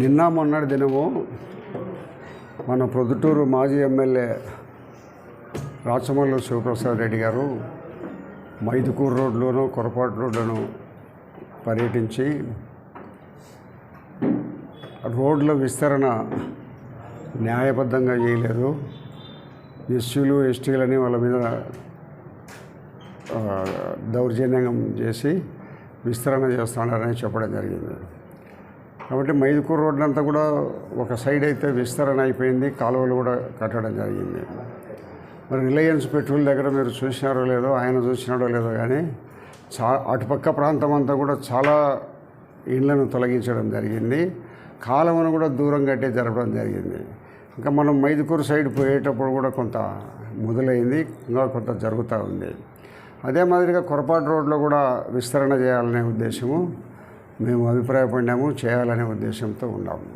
నిన్న మొన్నటి దినము మన ప్రొద్దుటూరు మాజీ ఎమ్మెల్యే రాచమల్లు శివప్రసాద్ రెడ్డి గారు మైదుకూరు రోడ్లోను కొరపాటు రోడ్లను పర్యటించి రోడ్ల విస్తరణ న్యాయబద్ధంగా చేయలేదు. ఎస్సీలు ఎస్టీలని వాళ్ళ మీద దౌర్జన్యం చేసి విస్తరణ చేస్తున్నారని చెప్పడం జరిగింది. కాబట్టి మైదుకూరు రోడ్డు అంతా కూడా ఒక సైడ్ అయితే విస్తరణ అయిపోయింది. కాలువలు కూడా కట్టడం జరిగింది. మరి రిలయన్స్ పెట్రోల్ దగ్గర మీరు చూసినారో లేదో ఆయన చూసినాడో లేదో కానీ చా అటుపక్క ప్రాంతం అంతా కూడా చాలా ఇండ్లను తొలగించడం జరిగింది. కాలువను కూడా దూరం కట్టి జరపడం జరిగింది. ఇంకా మనం మైదుకూరు సైడ్ పోయేటప్పుడు కూడా కొంత మొదలైంది. ఇంకా కొంత జరుగుతూ ఉంది. అదే మాదిరిగా కొరపాటు రోడ్లో కూడా విస్తరణ చేయాలనే ఉద్దేశము. మేము అభిప్రాయపడినాము చేయాలనే ఉద్దేశంతో ఉన్నాము.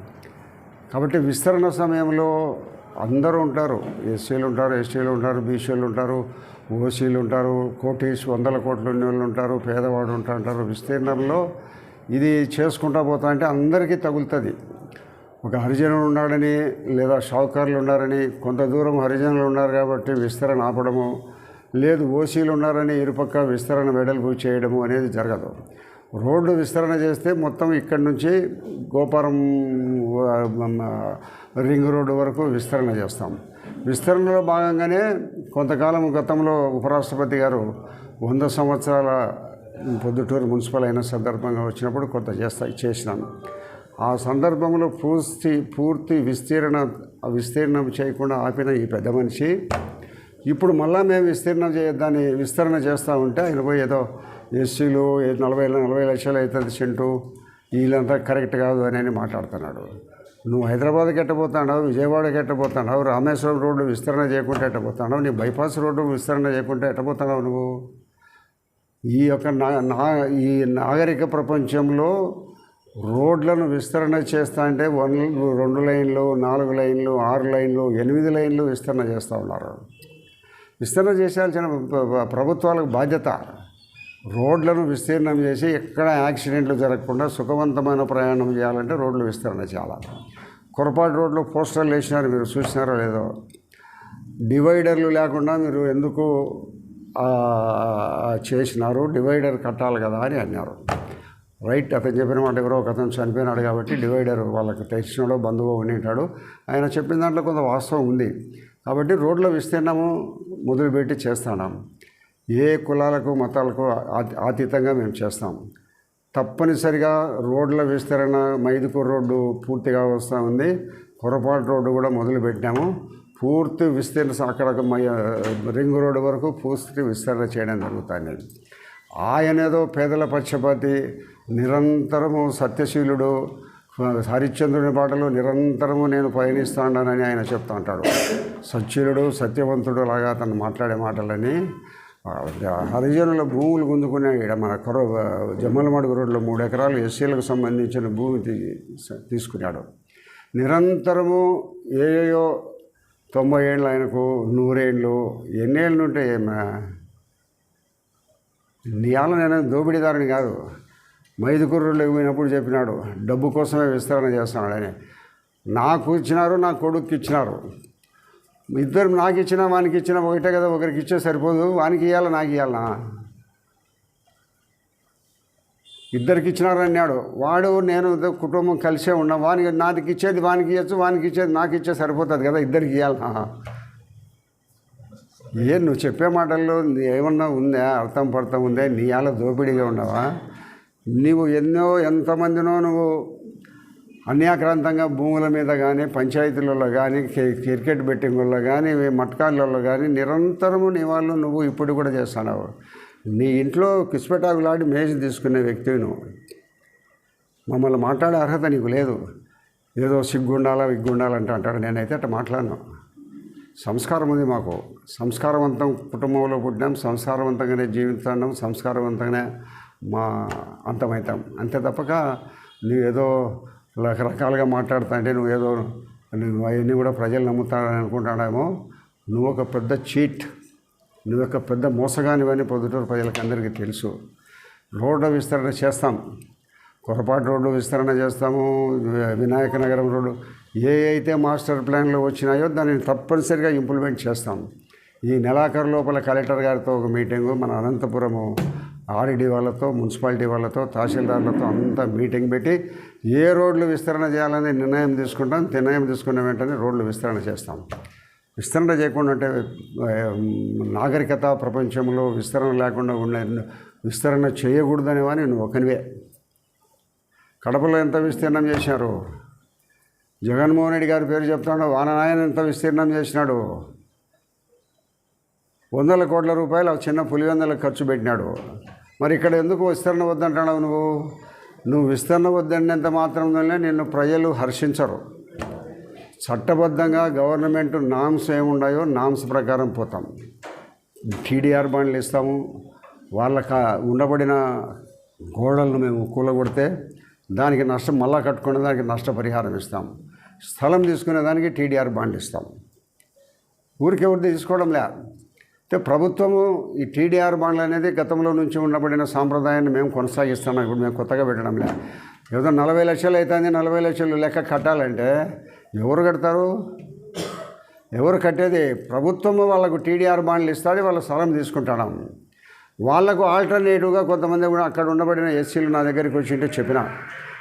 కాబట్టి విస్తరణ సమయంలో అందరూ ఉంటారు. ఎస్సీలు ఉంటారు ఎస్టీలు ఉంటారు బీసీలు ఉంటారు ఓసీలు ఉంటారు కోటీస్ వందల కోట్ల ఉన్న వాళ్ళు ఉంటారు పేదవాడు ఉంటా ఉంటారు విస్తీర్ణంలో ఇది చేసుకుంటా పోతా అంటే అందరికీ తగులుతుంది. ఒక హరిజనుడు ఉన్నాడని లేదా షావుకారులు ఉన్నారని కొంత దూరం హరిజనులు ఉన్నారు కాబట్టి విస్తరణ ఆపడము లేదు ఓసీలు ఉన్నారని ఇరుపక్క విస్తరణ వెడల్పు చేయడము అనేది జరగదు. రోడ్డు విస్తరణ చేస్తే మొత్తం ఇక్కడి నుంచి గోపురం రింగ్ రోడ్డు వరకు విస్తరణ చేస్తాం. విస్తరణలో భాగంగానే కొంతకాలం గతంలో ఉపరాష్ట్రపతి గారు వంద సంవత్సరాల పొద్దుటూరు మున్సిపల్ అయిన సందర్భంగా వచ్చినప్పుడు కొంత చేస్తా చేసినాను ఆ సందర్భంలో పూర్తి పూర్తి విస్తీర్ణ విస్తీర్ణం చేయకుండా ఆపిన ఈ పెద్ద మనిషి ఇప్పుడు మళ్ళా మేము విస్తీర్ణం చేయొద్దని విస్తరణ చేస్తూ ఉంటే ఆయన పోయి ఏదో ఎస్సీలు ఏ- నలభై నలభై లక్షలు అవుతుంది సెంటు. వీళ్ళంతా కరెక్ట్ కాదు అని అని మాట్లాడుతున్నాడు. నువ్వు హైదరాబాద్కి ఎట్టబోతున్నావు విజయవాడకి ఎట్టబోతున్నావు రామేశ్వరం రోడ్డు విస్తరణ చేయకుంటే ఎట్టబోతున్నావు నీ బైపాస్ రోడ్డు విస్తరణ చేయకుంటే ఎట్టబోతున్నావు నువ్వు? ఈ యొక్క నా నా ఈ నాగరిక ప్రపంచంలో రోడ్లను విస్తరణ చేస్తా అంటే వన్ రెండు లైన్లు నాలుగు లైన్లు ఆరు లైన్లు ఎనిమిది లైన్లు విస్తరణ చేస్తూ ఉన్నారు. విస్తరణ చేసాల్సిన ప్రభుత్వాలకు బాధ్యత. రోడ్లను విస్తీర్ణం చేసి ఎక్కడ యాక్సిడెంట్లు జరగకుండా సుఖవంతమైన ప్రయాణం చేయాలంటే రోడ్లు విస్తరణ చేయాలి కొరపాటు రోడ్లు పోస్టర్లు వేసినారు మీరు చూసినారో లేదో. డివైడర్లు లేకుండా మీరు ఎందుకు చేసినారు? డివైడర్ కట్టాలి కదా అని అన్నారు. రైట్ అతను చెప్పిన మాట ఎవరో ఒక అతను చనిపోయినాడు కాబట్టి డివైడర్ వాళ్ళకి తెచ్చినాడో బంధువు ఉండేటాడు ఆయన చెప్పిన దాంట్లో కొంత వాస్తవం ఉంది. కాబట్టి రోడ్ల విస్తీర్ణము మొదలుపెట్టి చేస్తున్నాం. ఏ కులాలకు మతాలకు అతీ- అతీతంగా మేము చేస్తాం. తప్పనిసరిగా రోడ్ల విస్తరణ మైదుకూరు రోడ్డు పూర్తిగా వస్తూ ఉంది. పొరపాటు రోడ్డు కూడా మొదలుపెట్టాము పూర్తి విస్తీర్ణ అక్కడ రింగ్ రోడ్డు వరకు పూర్తి విస్తరణ చేయడం జరుగుతుంది. ఆయనేదో పేదల పక్షపాతి నిరంతరము సత్యశీలుడు హరిశ్చంద్రుని పాటలు నిరంతరము నేను పయనిస్తానని ఆయన చెప్తా ఉంటాడు. సత్యులుడు సత్యవంతుడు లాగా అతను మాట్లాడే మాటలని హరిజనుల భూములు గుంజుకునే ఈడ మన కొర జమ్మలమడుగు రోడ్లో మూడు ఎకరాలు ఎస్సీలకు సంబంధించిన భూమి తీ- తీసుకున్నాడు. నిరంతరము ఏయో తొంభై ఏళ్ళు ఆయనకు నూరేళ్ళు ఎన్నేళ్ళు ఉంటే నియాల నేను దోపిడీదారుని కాదు. మైదుకూరులోకి పోయినప్పుడు చెప్పినాడు డబ్బు కోసమే విస్తరణ చేస్తున్నాడు అని. నాకు ఇచ్చినారు నా కొడుకు ఇచ్చినారు. ఇద్దరు నాకు ఇచ్చినా వానికి ఇచ్చినా ఒకటే కదా ఒకరికి ఇచ్చే సరిపోదు. వానికి ఇవ్వాలి నాకు ఇవ్వాలనా ఇద్దరికి ఇచ్చినారన్నాడు వాడు నేను కుటుంబం కలిసే ఉన్నాం. వానికి నాదికి ఇచ్చేది వానికి ఇవ్వచ్చు వానికి ఇచ్చేది నాకు ఇచ్చే సరిపోతుంది కదా ఇద్దరికి ఇవ్వాలనా ఏ నువ్వు చెప్పే మాటల్లో ఏమన్నా ఉందా? అర్థం పడతా ఉందే? నీ అలా దోపిడీగా ఉన్నావా? నీవు ఎన్నో ఎంతమందినో నువ్వు అన్యాక్రాంతంగా భూముల మీద కానీ పంచాయతీలలో కానీ క్రికెట్ బెట్టింగుల్లో కానీ మట్కాళ్ళలో కానీ నిరంతరము నీ వాళ్ళు నువ్వు ఇప్పుడు కూడా చేస్తున్నావు. నీ ఇంట్లో కిస్పెటాకులాడి మేజ్ తీసుకునే వ్యక్తివి నువ్వు. మమ్మల్ని మాట్లాడే అర్హత నీకు లేదు. ఏదో సిగ్గుండాలా విగ్గుండాలంటే అంటాడు. నేనైతే అట్లా మాట్లాడను. సంస్కారం ఉంది మాకు. సంస్కారవంతం కుటుంబంలో పుట్టినాం. సంస్కారవంతంగానే జీవిస్తున్నాం. సంస్కారవంతంగానే మా అంతమవుతాం అంతే తప్పక నువ్వేదో ఏదో రకరకాలుగా మాట్లాడుతుంటే నువ్వు ఏదో నువ్వు అవన్నీ కూడా ప్రజలు నమ్ముతారని అనుకుంటాడేమో. నువ్వు ఒక పెద్ద చీట్ నువ్వు ఒక పెద్ద మోసగానివని పొద్దుటూరు ప్రజలకు అందరికీ తెలుసు. రోడ్డు విస్తరణ చేస్తాం. కొరపాటు రోడ్డు విస్తరణ చేస్తాము. వినాయక నగరం రోడ్డు ఏ అయితే మాస్టర్ ప్లాన్లు వచ్చినాయో దానిని తప్పనిసరిగా ఇంప్లిమెంట్ చేస్తాం. ఈ నెలాఖరు లోపల కలెక్టర్ గారితో ఒక మీటింగు మన అనంతపురము ఆర్డీ వాళ్ళతో మున్సిపాలిటీ వాళ్ళతో తహసీల్దార్లతో అంతా మీటింగ్ పెట్టి ఏ రోడ్లు విస్తరణ చేయాలని నిర్ణయం తీసుకుంటాం నిర్ణయం తీసుకున్న వెంటనే రోడ్లు విస్తరణ చేస్తాం. విస్తరణ చేయకుండా అంటే నాగరికత ప్రపంచంలో విస్తరణ లేకుండా ఉండే విస్తరణ చేయకూడదని వాని నువ్వు ఒకనివే. కడపలో ఎంత విస్తీర్ణం చేశారు జగన్మోహన్ రెడ్డి గారి పేరు చెప్తాడు వాననాయన ఎంత విస్తీర్ణం చేసినాడు? వందల కోట్ల రూపాయలు ఆ చిన్న పులివెందలకు ఖర్చు పెట్టినాడు. మరి ఇక్కడ ఎందుకు విస్తరణ వద్దంటున్నావు నువ్వు? నువ్వు విస్తరణ వద్దన్నంత మాత్రంలోనే నిన్ను ప్రజలు హర్షించరు. చట్టబద్ధంగా గవర్నమెంట్ నామ్స్ ఏమున్నాయో నామ్స్ ప్రకారం పోతాం. టీడీఆర్ బాండ్లు ఇస్తాము. వాళ్ళకి ఉండబడిన గోడలను మేము కూలగొడితే దానికి నష్టం మళ్ళా కట్టుకునే దానికి నష్టపరిహారం ఇస్తాం. స్థలం తీసుకునే దానికి టీడీఆర్ బాండ్ ఇస్తాం. ఊరికెవరిది తీసుకోవడంలే. అయితే ప్రభుత్వము ఈ టీడీఆర్ బాండ్లు అనేది గతంలో నుంచి ఉండబడిన సాంప్రదాయాన్ని మేము కొనసాగిస్తున్నాం. ఇప్పుడు మేము కొత్తగా పెట్టడంలే ఏదో నలభై లక్షలు అవుతుంది నలభై లక్షలు లెక్క కట్టాలంటే ఎవరు కడతారు? ఎవరు కట్టేది? ప్రభుత్వము వాళ్ళకు టీడీఆర్ బాండ్లు ఇస్తుంది వాళ్ళ స్థలం తీసుకుంటాం వాళ్ళకు ఆల్టర్నేటివ్గా కొంతమంది కూడా అక్కడ ఉండబడిన ఎస్సీలు నా దగ్గరికి వచ్చింటే చెప్పిన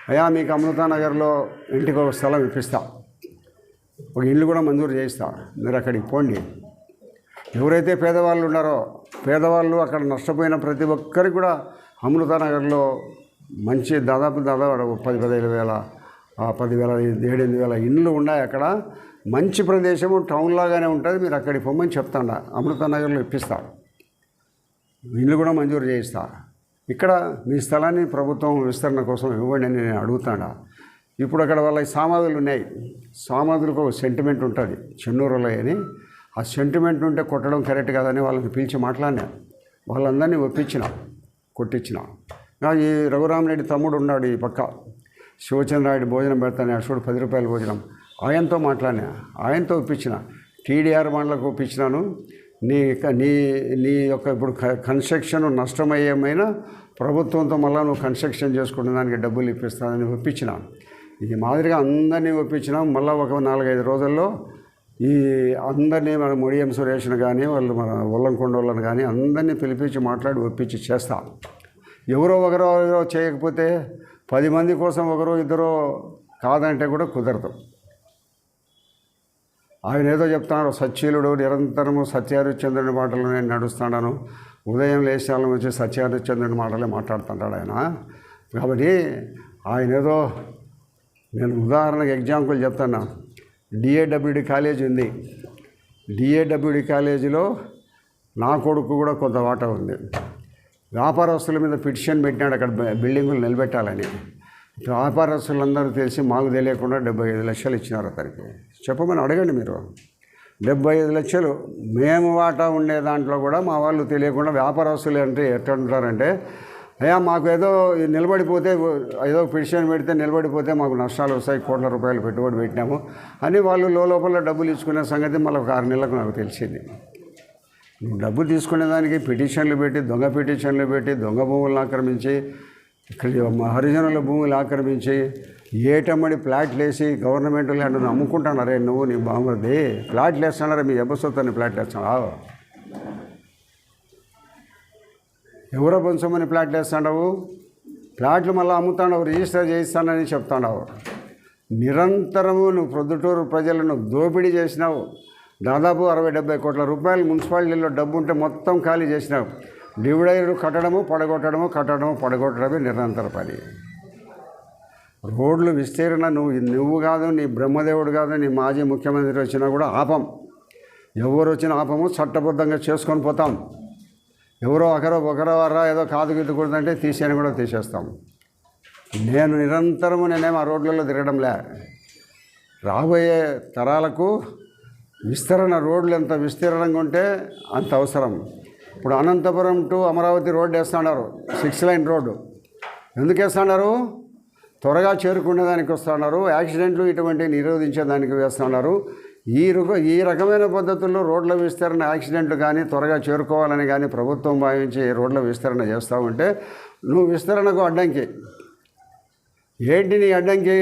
అయ్యా మీకు అమృతానగర్లో ఇంటికి ఒక స్థలం ఇప్పిస్తా. ఒక ఇల్లు కూడా మంజూరు చేయిస్తా. మీరు అక్కడికి పోండి. ఎవరైతే పేదవాళ్ళు ఉన్నారో పేదవాళ్ళు అక్కడ నష్టపోయిన ప్రతి ఒక్కరికి కూడా అమృతానగర్లో మంచి దాదాపు దాదాపు పది పదిహేను వేల పదివేల ఏడెనిమిది వేల ఇండ్లు ఉన్నాయి అక్కడ. మంచి ప్రదేశము టౌన్ లాగానే ఉంటుంది. మీరు అక్కడికి పొమ్మని చెప్తాండ అమృతానగర్లో ఇప్పిస్తారు ఇల్లు కూడా మంజూరు చేయిస్తా. ఇక్కడ మీ స్థలాన్ని ప్రభుత్వం విస్తరణ కోసం ఇవ్వండి అని నేను అడుగుతాడా ఇప్పుడు అక్కడ వాళ్ళ సామాధులు ఉన్నాయి. సామాధులకు ఒక సెంటిమెంట్ ఉంటుంది. చెన్నూరులో అని. ఆ సెంటిమెంట్ ఉంటే కొట్టడం కరెక్ట్ కాదని వాళ్ళని పిలిచి మాట్లాడినా. వాళ్ళందరినీ ఒప్పించిన కొట్టించిన. ఈ రఘురామరెడ్డి తమ్ముడు ఉన్నాడు ఈ పక్క. శివచంద్రాయుడు భోజనం పెడతాను అశోడు పది రూపాయల భోజనం. ఆయనతో మాట్లాడినా ఆయనతో ఒప్పించిన. టీడీఆర్ మండలకు ఒప్పించినాను. నీ నీ నీ యొక్క ఇప్పుడు క- కన్స్ట్రక్షన్ నష్టమయ్యేమైనా ప్రభుత్వంతో మళ్ళీ నువ్వు కన్స్ట్రక్షన్ చేసుకున్న దానికి డబ్బులు ఇప్పిస్తానని ఒప్పించిన. ఈ మాదిరిగా అందరినీ ఒప్పించినాం మళ్ళీ ఒక నాలుగైదు రోజుల్లో ఈ అందరినీ మన ముడియం సురేష్ను కానీ వాళ్ళు మన ఉల్లంకొండ వాళ్ళని కానీ అందరినీ పిలిపించి మాట్లాడి ఒప్పించి చేస్తాం. ఎవరో ఒకరో ఎవరో చేయకపోతే పది మంది కోసం ఒకరో ఇద్దరో కాదంటే కూడా కుదరదు. ఆయన ఏదో చెప్తున్నాడు సచ్చీలుడు నిరంతరము సత్యారుచంద్రుని మాటలు నేను నడుస్తున్నాను ఉదయం లేచాల నుంచి సత్యారుచంద్రుని మాటలే మాట్లాడుతుంటాడు ఆయన. కాబట్టి ఆయన ఏదో నేను ఉదాహరణకు ఎగ్జాంపుల్ చెప్తాను. డిఏడబ్ల్యూడి కాలేజ్ ఉంది. డిఏడబ్ల్యూడి కాలేజీలో నా కొడుకు కూడా కొంత వాటా ఉంది. వ్యాపారస్తుల మీద పిటిషన్ పెట్టినాడు అక్కడ బిల్డింగులు నిలబెట్టాలని. వ్యాపారస్తులందరూ తెలిసి మాకు తెలియకుండా డెబ్బై ఐదు లక్షలు ఇచ్చినారు అతనికి. చెప్పమని అడగండి మీరు. డెబ్బై ఐదు లక్షలు మేము వాటా ఉండే దాంట్లో కూడా మా వాళ్ళు తెలియకుండా వ్యాపారస్తులు అంటే ఎట్లా ఉంటారంటే అయ్యా మాకు ఏదో నిలబడిపోతే ఏదో పిటిషన్ పెడితే నిలబడిపోతే మాకు నష్టాలు వస్తాయి కోట్ల రూపాయలు పెట్టుబడి పెట్టినాము. అని వాళ్ళు లోపల డబ్బులు ఇచ్చుకునే సంగతి మళ్ళీ ఒక ఆరు నెలలకు నాకు తెలిసింది. నువ్వు డబ్బు తీసుకునే దానికి పిటిషన్లు పెట్టి దొంగ పిటిషన్లు పెట్టి దొంగ భూములను ఆక్రమించి ఇక్కడ మా హరిజనుల భూములు ఆక్రమించి ఏటమ్మడి ప్లాట్లు వేసి గవర్నమెంట్ ల్యాండ్ అమ్ముకుంటున్నారే నువ్వు నీ బాగుంది ప్లాట్లు వేస్తున్నారా మీ ఎబ్బసొత్తాన్ని ప్లాట్లు వేస్తున్నావు ఎవరో పంచమని ప్లాట్లు వేస్తాడావు? ప్లాట్లు మళ్ళీ అమ్ముతాడవు రిజిస్టర్ చేయిస్తానని చెప్తాడవు. నిరంతరము నువ్వు ప్రొద్దుటూరు ప్రజలను దోపిడీ చేసినావు. దాదాపు అరవై డెబ్బై కోట్ల రూపాయలు మున్సిపాలిటీలో డబ్బు ఉంటే మొత్తం ఖాళీ చేసినావు. డివిడైలు కట్టడము పడగొట్టడము కట్టడము పడగొట్టడమే నిరంతర పని. రోడ్లు విస్తీర్ణ నువ్వు నువ్వు కాదు నీ బ్రహ్మదేవుడు కాదు నీ మాజీ ముఖ్యమంత్రి వచ్చినా కూడా ఆపం. ఎవరు వచ్చినా ఆపము చట్టబద్ధంగా చేసుకొని పోతాం. ఎవరో ఒకరో ఒకరో వరా ఏదో కాదు గిట్టుకూడదంటే తీసేయని కూడా తీసేస్తాం నేను నిరంతరము నేనేం ఆ రోడ్లలో తిరగడంలే రాబోయే తరాలకు విస్తరణ రోడ్లు ఎంత విస్తీర్ణంగా ఉంటే అంత అవసరం. ఇప్పుడు అనంతపురం టు అమరావతి రోడ్డు వేస్తున్నారు సిక్స్ లైన్ రోడ్డు. ఎందుకు వేస్తున్నారు త్వరగా చేరుకునేదానికి వస్తున్నారు యాక్సిడెంట్లు ఇటువంటి నిరోధించేదానికి వేస్తున్నారు ఈ ఈ రకమైన పద్ధతుల్లో రోడ్ల విస్తరణ యాక్సిడెంట్లు కానీ త్వరగా చేరుకోవాలని కానీ ప్రభుత్వం భావించి రోడ్ల విస్తరణ చేస్తూ ఉంటే నువ్వు విస్తరణకు అడ్డంకి. ఏంటి నీ అడ్డంకి?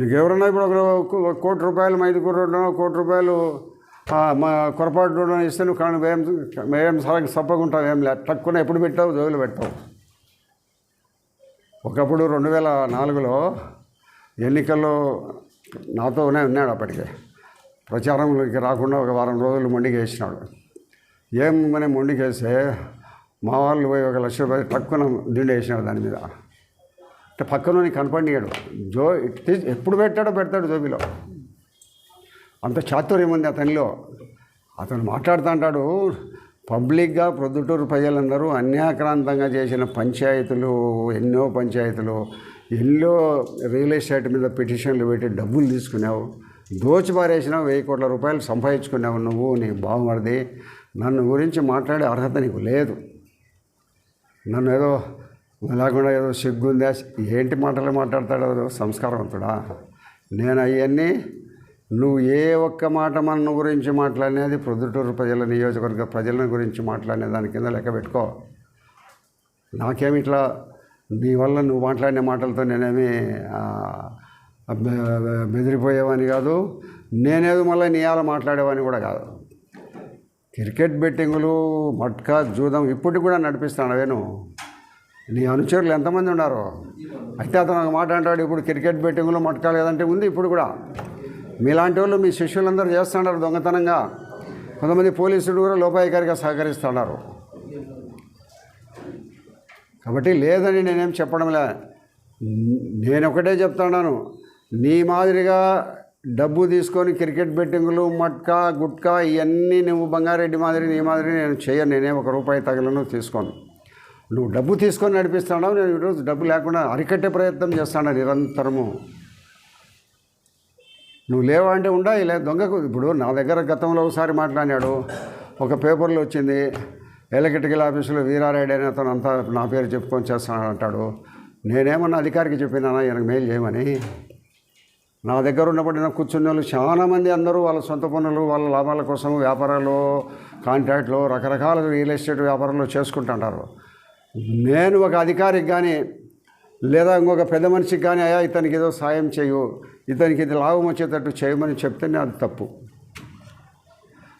నీకు ఎవరన్నా ఇప్పుడు ఒక కోటి రూపాయలు మైదుకూరు రోడ్డు కోటి రూపాయలు మా కొరపాటు రోడ్డు ఇస్తే నువ్వు కానీ ఏం ఏం సరగ సప్పకుంటావు ఏం లే. తక్కువ ఎప్పుడు పెట్టావు? జోగులు పెట్టావు. ఒకప్పుడు రెండు వేల నాలుగులో ఎన్నికల్లో నాతోనే ఉన్నాడు అప్పటికే. ప్రచారంలోకి రాకుండా ఒక వారం రోజులు మొండికేసినాడు ఏం మనం మొండికేస్తే మా వాళ్ళు పోయి ఒక లక్ష రూపాయలు తక్కువ దిండి వేసినాడు దాని మీద. అంటే పక్కన కనపడినాడు. జో ఎప్పుడు పెట్టాడో పెడతాడు జోబిలో. అంత చాతుర్యం ఉంది అతనిలో. అతను మాట్లాడుతూ అంటాడు పబ్లిక్గా ప్రొద్దుటూరు ప్రజలందరూ అన్యాక్రాంతంగా చేసిన పంచాయతీలు ఎన్నో పంచాయతీలు ఎల్లో రియల్ ఎస్టేట్ మీద పిటిషన్లు పెట్టి డబ్బులు తీసుకున్నావు దోచిపారేసినావు వెయ్యి కోట్ల రూపాయలు సంపాదించుకున్నావు నువ్వు నీకు బాగుపడది నన్ను గురించి మాట్లాడే అర్హత నీకు లేదు. నన్ను ఏదో లేకుండా ఏదో సిగ్గుందా? ఏంటి మాటలు మాట్లాడతాడో సంస్కారవంతుడా? నేను అవన్నీ నువ్వు ఏ ఒక్క మాట మన గురించి మాట్లాడినది ప్రొద్దుటూరు ప్రజల నియోజకవర్గ ప్రజల గురించి మాట్లాడిన దాని కింద లెక్క పెట్టుకో. నాకేమి ఇట్లా నీ వల్ల నువ్వు మాట్లాడిన మాటలతో నేనేమి బెదిరిపోయేవాని కాదు నేనేదో మళ్ళీ నీ అలా మాట్లాడేవాని కూడా కాదు. క్రికెట్ బెట్టింగులు మట్కా జూదం ఇప్పటికి కూడా నడిపిస్తాను నేను నీ అనుచరులు ఎంతమంది ఉన్నారు? అయితే అతను ఒక మాట అంటాడు ఇప్పుడు క్రికెట్ బెట్టింగులు మట్కా లేదంటే ఉంది ఇప్పుడు కూడా. మీలాంటి వాళ్ళు మీ శిష్యులందరూ చేస్తున్నారు దొంగతనంగా. కొంతమంది పోలీసులు కూడా లోపాయికారిగా సహకరిస్తున్నారు. కాబట్టి లేదని నేనేం చెప్పడంలే నేను ఒకటే చెప్తున్నాను. నీ మాదిరిగా డబ్బు తీసుకొని క్రికెట్ బెట్టింగులు మట్కా గుట్కా ఇవన్నీ నువ్వు బంగారెడ్డి మాదిరి నీ మాదిరి నేను చేయను. నేనే ఒక రూపాయి తగలను తీసుకోను. నువ్వు డబ్బు తీసుకొని నడిపిస్తున్నావు. నేను ఈరోజు డబ్బు లేకుండా అరికట్టే ప్రయత్నం చేస్తాను నిరంతరము. నువ్వు లేవా అంటే ఉండా ఇలా దొంగకు. ఇప్పుడు నా దగ్గర గతంలో ఒకసారి మాట్లాడినాడు. ఒక పేపర్లో వచ్చింది. ఎలక్ట్రికల్ ఆఫీసులో వీరారెడ్డి అనే అతను అంతా నా పేరు చెప్పుకొని చేస్తాను అంటాడు. నేనేమన్నా అధికారికి చెప్పినా ఈయనకు మెయిల్ చేయమని. నా దగ్గర ఉన్నప్పుడు నాకు కూర్చున్న వాళ్ళు చాలామంది అందరూ వాళ్ళ సొంత పనులు వాళ్ళ లాభాల కోసం వ్యాపారాలు కాంట్రాక్ట్లు రకరకాల రియల్ ఎస్టేట్ వ్యాపారాలు చేసుకుంటుంటారు. నేను ఒక అధికారికి కానీ లేదా ఇంకొక పెద్ద మనిషికి కానీ అయ్యా ఇతనికి ఏదో సాయం చేయు ఇతనికి ఇది లాభం వచ్చేటట్టు చేయమని చెప్తేనే అది తప్పు.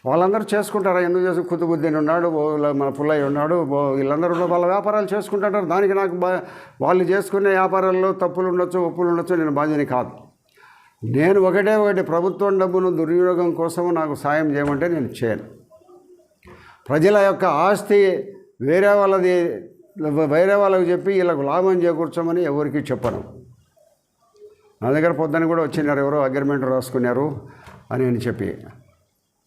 వాళ్ళందరూ చేసుకుంటారా? ఎందుకు చేసి? కుతుబుద్దీన్ ఉన్నాడు మన పుల్లయ్య ఉన్నాడు వీళ్ళందరూ ఉన్న వాళ్ళ వ్యాపారాలు చేసుకుంటుంటారు. దానికి నాకు వాళ్ళు చేసుకునే వ్యాపారాల్లో తప్పులు ఉండొచ్చు ఒప్పులు ఉండొచ్చు నేను బాధ్యని కాదు. నేను ఒకటే ఒకటి ప్రభుత్వం డబ్బును దుర్వినియోగం కోసం నాకు సాయం చేయమంటే నేను చేయను. ప్రజల యొక్క ఆస్తి వేరే వాళ్ళది వేరే వాళ్ళకి చెప్పి వీళ్ళకు లాభం చేకూర్చమని ఎవరికి చెప్పను. నా దగ్గర పొద్దున కూడా వచ్చినారు ఎవరో అగ్రిమెంట్ రాసుకున్నారు అని అని చెప్పి.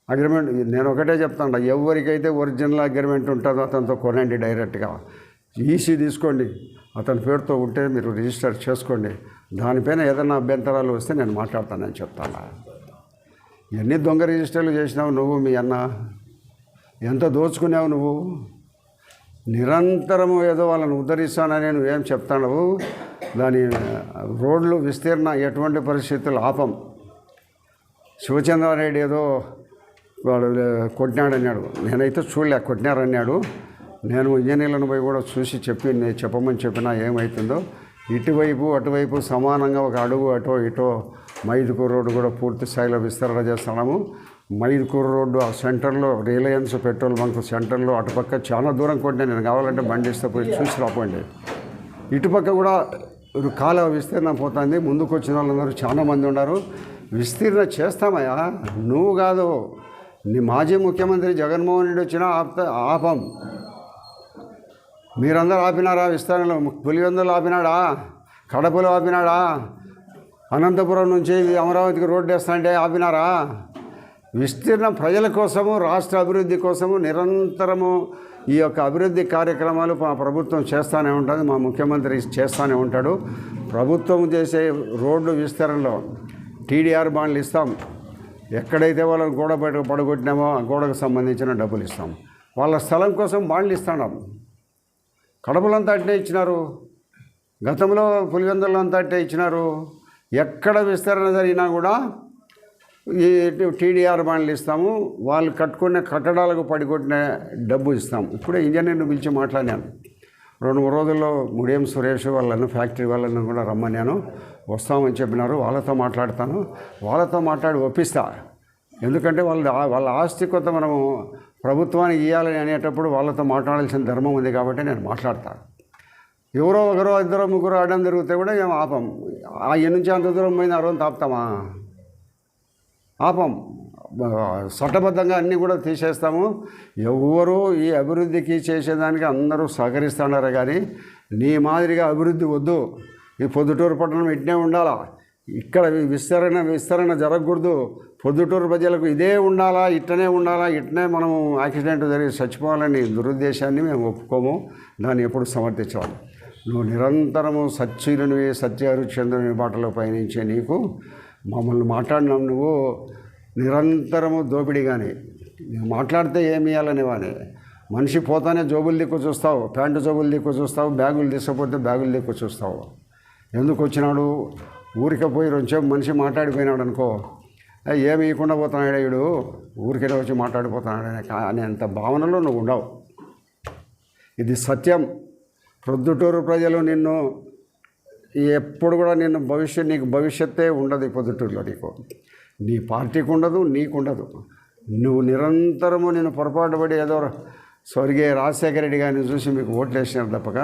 అగ్రిమెంట్ నేను ఒకటే చెప్తాను ఎవరికైతే ఒరిజినల్ అగ్రిమెంట్ ఉంటుందో అతనితో కొనండి డైరెక్ట్గా. ఈసీ తీసుకోండి అతని పేరుతో ఉంటే మీరు రిజిస్టర్ చేసుకోండి. దానిపైన ఏదైనా అభ్యంతరాలు వస్తే నేను మాట్లాడతానని చెప్తాను. ఎన్ని దొంగ రిజిస్టర్లు చేసినావు నువ్వు మీ అన్న? ఎంత దోచుకున్నావు నువ్వు? నిరంతరము ఏదో వాళ్ళని ఉద్ధరిస్తానని నువ్వు ఏం చెప్తాను దాని రోడ్లు విస్తీర్ణ ఎటువంటి పరిస్థితులు ఆపం. శివచంద్రారెడ్డి ఏదో వాడు కొట్టినాడన్నాడు నేనైతే చూడలే కొట్టినారన్నాడు నేను ఇంజనీర్లను పోయి కూడా చూసి చెప్పి నేను చెప్పమని చెప్పినా ఏమవుతుందో ఇటువైపు అటువైపు సమానంగా ఒక అడుగు అటో ఇటో మైదుకూరు రోడ్డు కూడా పూర్తి స్థాయిలో విస్తరణ చేస్తున్నాము. మైదుకూరు రోడ్డు ఆ సెంటర్లో రిలయన్స్ పెట్రోల్ బంక్ సెంటర్లో అటుపక్క చాలా దూరం కొట్టినా నేను కావాలంటే బండి ఇస్తే పోయి చూసి రాపోండి. ఇటుపక్క కూడా కాల విస్తీర్ణం పోతుంది. ముందుకు వచ్చిన వాళ్ళందరూ చాలా మంది ఉన్నారు. విస్తీర్ణ చేస్తామయ్యా. నువ్వు కాదు. మాజీ ముఖ్యమంత్రి జగన్మోహన్ రెడ్డి వచ్చినా ఆపుతా ఆపం. మీరందరూ ఆపినారా విస్తరణలో? పులివెందులు ఆపినాడా? కడపలో ఆపినాడా? అనంతపురం నుంచి అమరావతికి రోడ్డు వేస్తానంటే ఆపినారా? విస్తీర్ణం ప్రజల కోసము రాష్ట్ర అభివృద్ధి కోసము నిరంతరము ఈ యొక్క అభివృద్ధి కార్యక్రమాలు మా ప్రభుత్వం చేస్తూనే ఉంటుంది మా ముఖ్యమంత్రి చేస్తూనే ఉంటాడు. ప్రభుత్వం చేసే రోడ్డు విస్తరణలో టీడీఆర్ బాండ్లు ఇస్తాం. ఎక్కడైతే వాళ్ళని గోడ బయట పడగొట్టినామో ఆ గోడకు సంబంధించిన డబ్బులు ఇస్తాం. వాళ్ళ స్థలం కోసం బాండ్లు ఇస్తున్నాం. కడపలంతా అట్టే ఇచ్చినారు. గతంలో పులివెందులు అంతా అట్టే ఇచ్చినారు. ఎక్కడ విస్తరణ జరిగినా కూడా ఈ టీడీఆర్ బాండ్లు ఇస్తాము. వాళ్ళు కట్టుకునే కట్టడాలకు పడికొట్టిన డబ్బు ఇస్తాం. ఇప్పుడే ఇంజనీర్ని పిలిచి మాట్లాడాను రెండు మూడు రోజుల్లో ముడియం సురేష్ వాళ్ళను ఫ్యాక్టరీ వాళ్ళను కూడా రమ్మన్నాను వస్తామని చెప్పినారు. వాళ్ళతో మాట్లాడతాను. వాళ్ళతో మాట్లాడి ఒప్పిస్తా. ఎందుకంటే వాళ్ళ వాళ్ళ ఆస్తి కొత్త మనము ప్రభుత్వానికి ఇవ్వాలని అనేటప్పుడు వాళ్ళతో మాట్లాడాల్సిన ధర్మం ఉంది కాబట్టి నేను మాట్లాడతాను ఎవరో ఒకరో ఇద్దరు ముగ్గురు ఆడడం జరిగితే కూడా మేము ఆపం. ఆ నుంచి అంత దూరం పోయింది ఆ రోజు తాపుతామా? ఆపం. చట్టబద్ధంగా అన్నీ కూడా తీసేస్తాము. ఎవరు ఈ అభివృద్ధికి చేసేదానికి అందరూ సహకరిస్తున్నారు కానీ నీ మాదిరిగా అభివృద్ధి వద్దు. ఈ పొద్దుటూరు పట్టణం ఇట్నే ఉండాలా? ఇక్కడ విస్తరణ విస్తరణ జరగకూడదు. పొద్దుటూరు ప్రజలకు ఇదే ఉండాలా ఇట్లనే ఉండాలా ఇట్నే మనం యాక్సిడెంట్ జరిగి చచ్చిపోవాలని దురుద్దేశాన్ని మేము ఒప్పుకోము. దాన్ని ఎప్పుడు సమర్థించాలి నువ్వు నిరంతరము సత్యునివి సత్య హరిశ్చంద్రుని బాటలో పయనించే నీకు మమ్మల్ని మాట్లాడినాం నువ్వు. నిరంతరము దోపిడి కానీ మాట్లాడితే ఏమి ఇవ్వాలనేవాని మనిషి పోతానే జోబులు దిక్కు చూస్తావు ప్యాంటు జోబులు దిక్కు చూస్తావు బ్యాగులు తీసుకపోతే బ్యాగులు దిక్కు చూస్తావు. ఎందుకు వచ్చినాడు? ఊరికే పోయి కొంచెం మనిషి మాట్లాడిపోయినాడు అనుకో. ఏమి ఇవ్వకుండా పోతున్నాడు వీడు? ఊరికే వచ్చి మాట్లాడిపోతున్నాడు అనే అంత అనేంత భావనలో నువ్వు ఉండవు. ఇది సత్యం. ప్రొద్దుటూరు ప్రజలు నిన్ను ఎప్పుడు కూడా నిన్ను భవిష్యత్ నీకు భవిష్యత్తే ఉండదు పొద్దుటూరులో నీకు. నీ పార్టీకి ఉండదు నీకు ఉండదు నువ్వు నిరంతరము నేను పొరపాటు పడి ఏదో స్వర్గీయ రాజశేఖర రెడ్డి గారిని చూసి మీకు ఓట్లేసినారు తప్పక.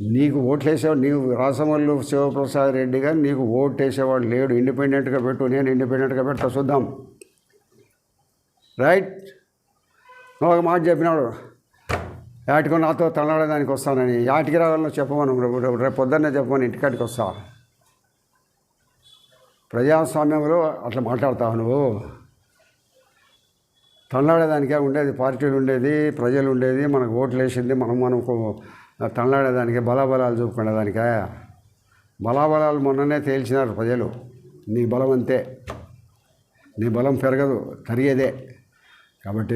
నీకు ఓట్లు వేసేవాడు నీవు రాసమల్లు శివప్రసాద్ రెడ్డి గారు నీకు ఓట్లేసేవాడు లేడు. ఇండిపెండెంట్గా పెట్టు నేను ఇండిపెండెంట్గా పెడతా చూద్దాం. రైట్? నువ్వు ఒక మాట చెప్పినాడు. యాటికో నాతో తనలాడడానికి వస్తానని. యాటికి రావాలో చెప్పమను. రేపు రేపు పొద్దున్నే చెప్పమని ఇంటికాడికి వస్తా. ప్రజాస్వామ్యంలో అట్లా మాట్లాడతావు నువ్వు. తనలాడేదానికే ఉండేది పార్టీలు ఉండేది ప్రజలు ఉండేది మనకు ఓట్లు వేసింది మనం మనకు తనలాడేదానికి బలాబలాలు చూపుకునేదానికే. బలాబలాలు మొన్ననే తేల్చినారు ప్రజలు. నీ బలం అంతే. నీ బలం పెరగదు తరిగేదే. కాబట్టి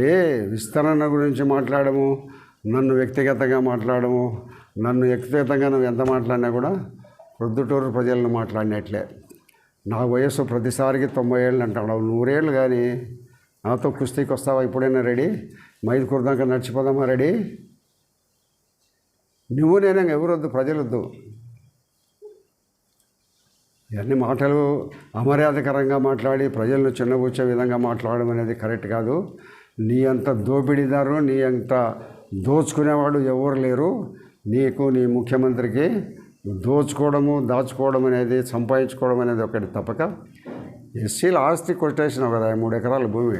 విస్తరణ గురించి మాట్లాడము నన్ను వ్యక్తిగతంగా మాట్లాడము నన్ను వ్యక్తిగతంగా నువ్వు ఎంత మాట్లాడినా కూడా ప్రొద్దుటూరు ప్రజలను మాట్లాడినట్లే. నా వయసు ప్రతిసారికి తొంభై ఏళ్ళు అంటాడు. నూరేళ్ళు కానీ నాతో కుస్తీకి వస్తావా? ఇప్పుడైనా రెడీ? మైదుకూరు దాకా నడిచిపోదామా? రెడీ? నువ్వు నేనే ఎవరొద్దు? ప్రజలొద్దు. ఇవన్నీ మాటలు అమర్యాదకరంగా మాట్లాడి ప్రజలను చిన్నబుచ్చే విధంగా మాట్లాడడం అనేది కరెక్ట్ కాదు. నీ అంత దోపిడీదారు నీ అంత దోచుకునేవాడు ఎవరు లేరు. నీకు నీ ముఖ్యమంత్రికి దోచుకోవడము దాచుకోవడం అనేది సంపాదించుకోవడం అనేది ఒకటి తప్పక. ఎస్సీల ఆస్తి కొట్టేసినావు కదా మూడు ఎకరాల భూమి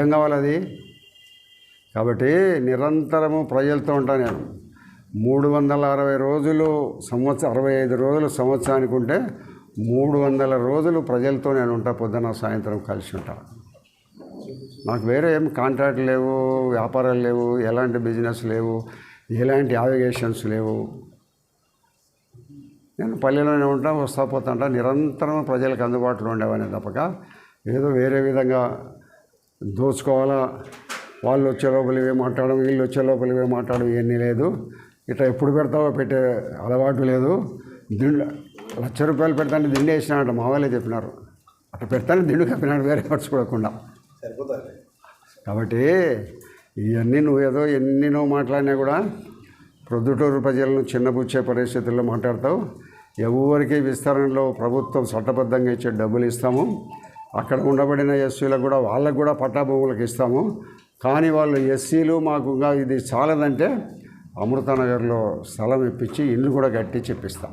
ఏం కావాలి అది? కాబట్టి నిరంతరము ప్రజలతో ఉంటాను నేను. మూడు వందల అరవై రోజులు సంవత్సరం అరవై ఐదు రోజులు సంవత్సరానికి ఉంటే మూడు వందల రోజులు ప్రజలతో నేను ఉంటా పొద్దున సాయంత్రం కలిసి ఉంటా. నాకు వేరే ఏం కాంట్రాక్ట్ లేవు వ్యాపారాలు లేవు ఎలాంటి బిజినెస్ లేవు. ఎలాంటి యావిగేషన్స్ లేవు. నేను పల్లెలోనే ఉంటా వస్తా పోతా ఉంటా నిరంతరం ప్రజలకు అందుబాటులో ఉండేవాడిని తప్పక. ఏదో వేరే విధంగా దోచుకోవాలా వాళ్ళు వచ్చే లోపల ఇవే మాట్లాడడం వీళ్ళు వచ్చే లోపల ఇవే మాట్లాడడం ఇవన్నీ లేదు. ఇట్లా ఎప్పుడు పెడతావో పెట్టే అలవాటు లేదు. దిండు లక్ష రూపాయలు పెడతాను దిండు వేసినాడు మా వాళ్ళే చెప్పినారు. అట్లా పెడతాను దిండు కప్పినాడు వేరే పరచుకోకుండా సరిపోతుంది కాబట్టి ఇవన్నీ నువ్వు ఏదో మాట్లాడినా కూడా ప్రొద్దుటూరు ప్రజలను చిన్నబుచ్చే పరిస్థితుల్లో మాట్లాడతావు. ఎవరికి విస్తరణలో ప్రభుత్వం చట్టబద్ధంగా ఇచ్చే డబ్బులు ఇస్తాము. అక్కడ ఉండబడిన ఎస్సీలకు కూడా వాళ్ళకు కూడా పట్టాభూములకు ఇస్తాము. కానీ వాళ్ళు ఎస్సీలు మాకు ఇంకా ఇది చాలదంటే అమృతనగర్లో స్థలం ఇప్పించి ఇల్లు కూడా కట్టి చెప్పిస్తాం